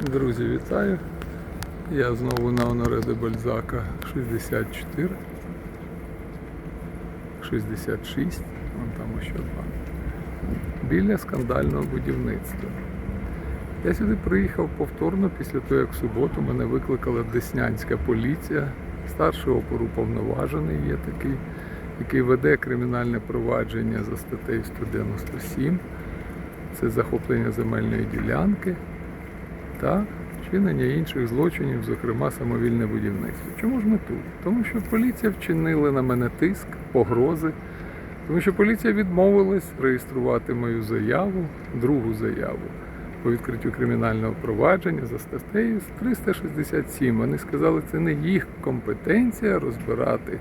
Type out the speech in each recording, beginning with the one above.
Друзі, вітаю. Я знову на Оноре Бальзака 64. 66. Вон там ще два. Біля скандального будівництва. Я сюди приїхав повторно після того, як в суботу мене викликала Деснянська поліція. Старший опору повноважений є такий, який веде кримінальне провадження за статтею 197. Це захоплення земельної ділянки та вчинення інших злочинів, зокрема самовільне будівництво. Чому ж ми тут? Тому що поліція вчинила на мене тиск, погрози, тому що поліція відмовилась реєструвати мою заяву, другу заяву по відкриттю кримінального провадження за статтею 367. Вони сказали, це не їх компетенція розбирати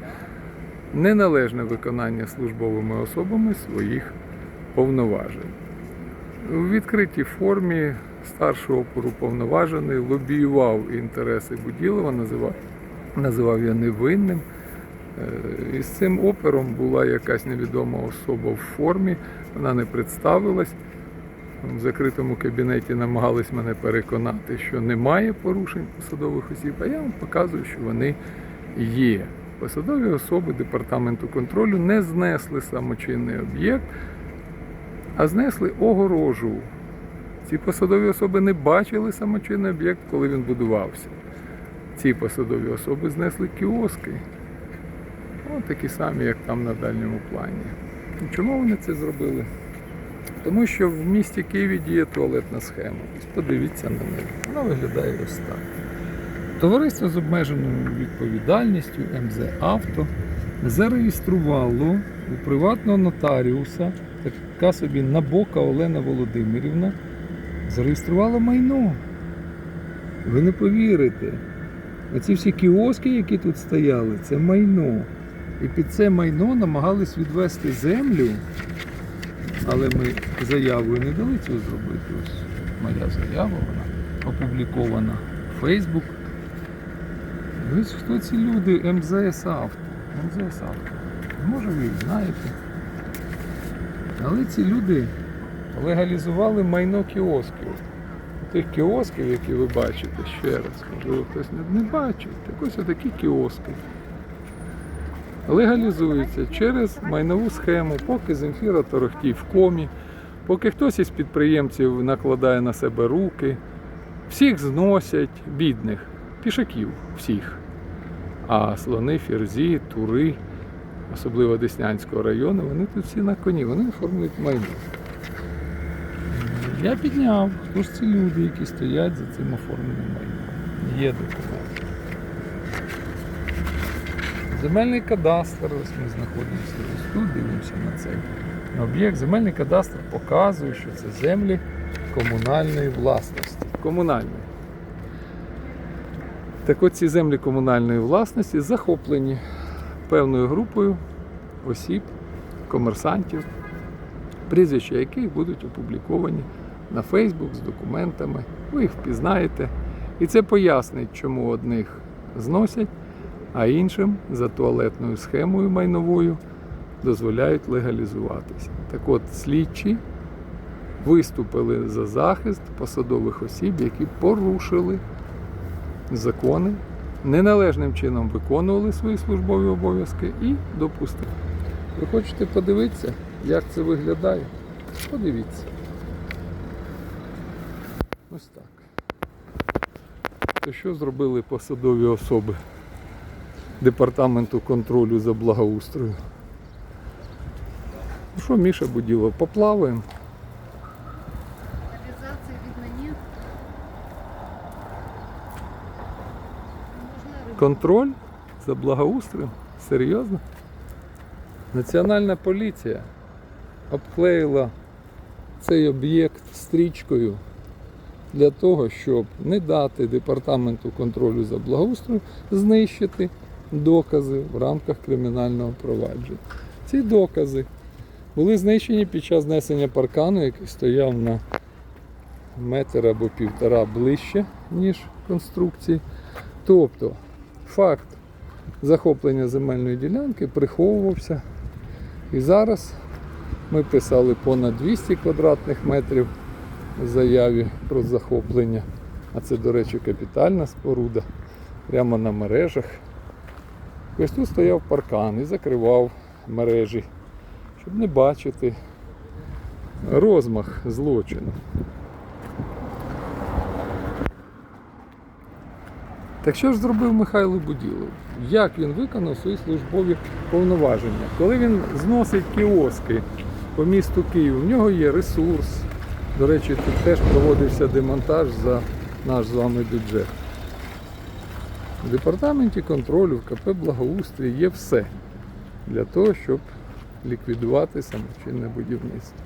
неналежне виконання службовими особами своїх повноважень. У відкритій формі старший опору повноважений лобіював інтереси Буділова, називав, називав я невинним. Е, І з цим опером була якась невідома особа в формі, вона не представилась. В закритому кабінеті намагались мене переконати, що немає порушень посадових осіб, а я вам показую, що вони є. Посадові особи департаменту контролю не знесли самочинний об'єкт, а знесли огорожу. Ці посадові особи не бачили самочинний об'єкт, коли він будувався. Ці посадові особи знесли кіоски. Ось такі самі, як там на дальньому плані. І Чому вони це зробили? Тому що в місті Києві діє туалетна схема. Подивіться на неї. Вона виглядає ось так. Товариство з обмеженою відповідальністю МЗ Авто зареєструвало у приватного нотаріуса, така собі Набока Олена Володимирівна, зареєструвала майно. Ви не повірите. Оці всі кіоски, які тут стояли, це майно. І під це майно намагались відвести землю, але ми заявою не дали цього зробити. Ось моя заява, вона опублікована в Facebook. Ось хто ці люди МЗС Авто. МЗС Авто. Може ви їх знаєте. Але ці люди легалізували майно кіосків. Тих кіосків, які ви бачите, ще раз, можливо, хтось не, бачив. Так ось отакі кіоски. Легалізуються через майнову схему, поки Земфіра торохтій в комі, поки хтось із підприємців накладає на себе руки, всіх зносять бідних, пішаків всіх. А слони, ферзі, тури, особливо Деснянського району, вони тут всі на коні, вони оформлюють майно. Я підняв, хто ж ці люди, які стоять за цим оформленим майном. Є документи. Земельний кадастр, ось ми знаходимося ось тут, дивимося на цей об'єкт. Земельний кадастр показує, що це землі комунальної власності. Комунальної. Так от ці землі комунальної власності захоплені певною групою осіб, комерсантів, прізвища яких будуть опубліковані на Фейсбук з документами. Ви їх впізнаєте. І це пояснить, чому одних зносять, а іншим за туалетною схемою майновою дозволяють легалізуватися. Так от, слідчі виступили за захист посадових осіб, які порушили закони, неналежним чином виконували свої службові обов'язки і допустили. Ви хочете подивитися, як це виглядає? Подивіться. Ось так. То що зробили посадові особи департаменту контролю за благоустрою? Ну що, Міша Буділов, поплаваємо? Видно. Контроль за благоустроєм? Серйозно? Національна поліція обклеїла цей об'єкт стрічкою для того, щоб не дати департаменту контролю за благоустроєм знищити докази в рамках кримінального провадження. Ці докази були знищені під час знесення паркану, який стояв на метр або півтора ближче, ніж конструкції. Тобто факт захоплення земельної ділянки приховувався. І зараз ми писали понад 200 квадратних метрів заяві про захоплення. А це, до речі, капітальна споруда. Прямо на мережах. Ось тут стояв паркан і закривав мережі, щоб не бачити розмах злочину. Так що ж зробив Михайло Буділов? Як він виконав свої службові повноваження? Коли він зносить кіоски по місту Київ, в нього є ресурс. До речі, тут теж проводився демонтаж за наш з вами бюджет. В департаменті контролю в КП Благоустрій є все для того, щоб ліквідувати самочинне будівництво.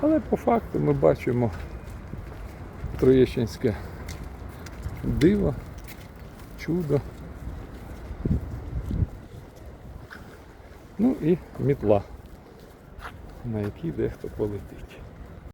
Але по факту ми бачимо Троєщинське диво, чудо. Ну і мітла, на якій дехто полетить.